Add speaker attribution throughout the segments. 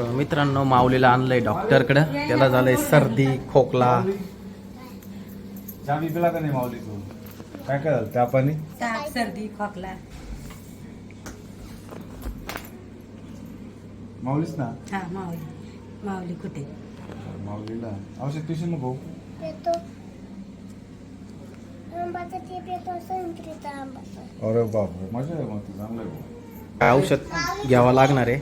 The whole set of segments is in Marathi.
Speaker 1: तर मित्रांनो माऊलीला आणलंय डॉक्टरकडं. त्याला झालंय सर्दी खोकला.
Speaker 2: बी पिला का नाही माऊली तू काय काय झालं त्या पाणी?
Speaker 3: ताप सर्दी खोकला.
Speaker 2: माऊलीच ना?
Speaker 3: हा माऊली. माऊली कुठे?
Speaker 2: माऊलीला. औषध ट्युशन नको.
Speaker 4: येतो आंबाचा चिप येतो संत्रीचा आंबाचा
Speaker 2: अरे बाप मजा आहे मग तू. चांगलं आहे भाऊ.
Speaker 1: औषध घ्यावं लागणार आहे?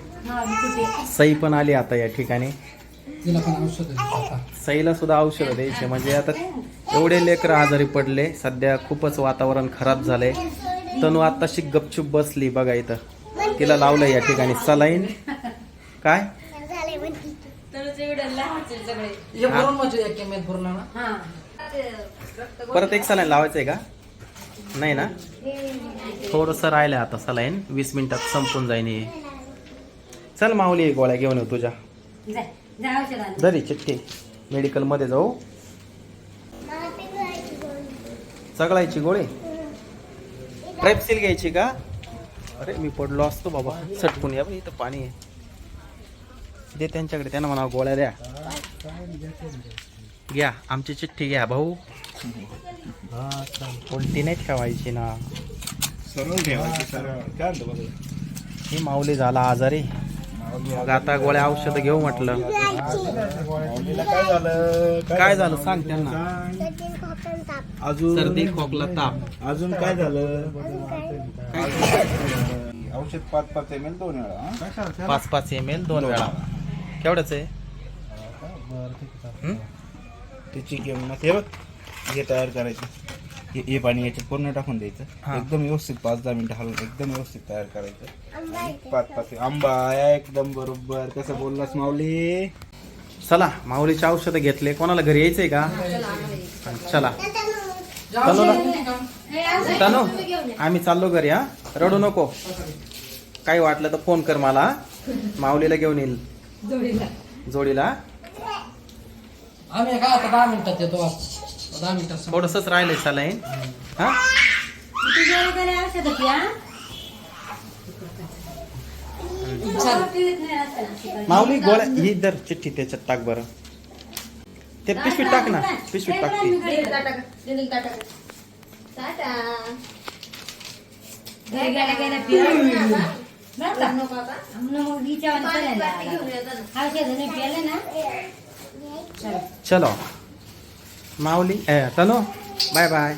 Speaker 1: सई पण आली आता या ठिकाणी.
Speaker 5: तिला पण औषध आहे आता.
Speaker 1: सईला सुद्धा औषधं द्यायचे म्हणजे आता एवढे लेकर आजारी पडले सध्या खूपच वातावरण खराब झालंय. तनू आत्ताशी गपचूप बसली बघा इथं. तिला लावलं या ठिकाणी सलाईन. काय?
Speaker 5: म्हणजे.
Speaker 3: हा.
Speaker 1: परत एक सलाईन लावायचंय का? नाही ना? थोडस राहिलं आता सलाईन. वीस मिनिटात संपून जाईन हे. चल माऊली गोळ्या घेऊन येऊ तुझ्या. जरी चिठ्ठी. मेडिकलमध्ये जाऊ. सगळायची गोळी. ट्रेपसील घ्यायची का? अरे मी पडलो असतो बाबा. सटकून या इथं पाणी आहे. दे त्यांच्याकडे त्यांना म्हणा गोळ्या द्या. घ्या आमची चिठ्ठी घ्या भाऊ. उलटी नाही ठेवायची ना.
Speaker 2: सरळ ठेवायची सरळ. काय म्हणतो बघ
Speaker 1: ही माऊली झाला आजारी. मग आता गोळ्या औषध घेऊ म्हटलं.
Speaker 2: काय झालं?
Speaker 1: काय झालं सांग त्यांना.
Speaker 4: ताप
Speaker 2: अजून
Speaker 1: सर्दी खोकला ताप.
Speaker 2: अजून काय झालं? औषध पाच पाच एम एल दोन वेळा हा?
Speaker 1: पाच पाच एम एल दोन वेळा. केवढंच आहे? हं?
Speaker 2: त्याची किंमत हे बघ हे तयार करायची. हे- हे पाणी याच्यात पूर्ण टाकून द्यायचं. एकदम व्यवस्थित पाच दहा मिनिटं हलवून एकदम व्यवस्थित तयार करायचं. पाच पाच आंबा आहे एकदम बरोबर. कसं बोललास माऊली?
Speaker 1: चला माऊलीचे औषध घेतले. कोणाला घरी यायचंय का? चला. तनूला तनू आम्ही चाललो घरी हा. रडू नको. काही वाटलं तर फोन कर मला? माऊलीला घेऊन येईल.
Speaker 3: जोडीला.
Speaker 1: जोडीला.
Speaker 5: आम्ही काय आता दहा मिनिटात येतो. दहा मिनिटात संपलं.
Speaker 1: थोडसच राहिलंय सलाईन. हा? माऊली गोळ्या ही दर चिठ्ठी त्याच्यात टाक बरं. ते पिशवीत टाक ना. पिशवीत टाक चलो. माऊली ए, तनू बाय बाय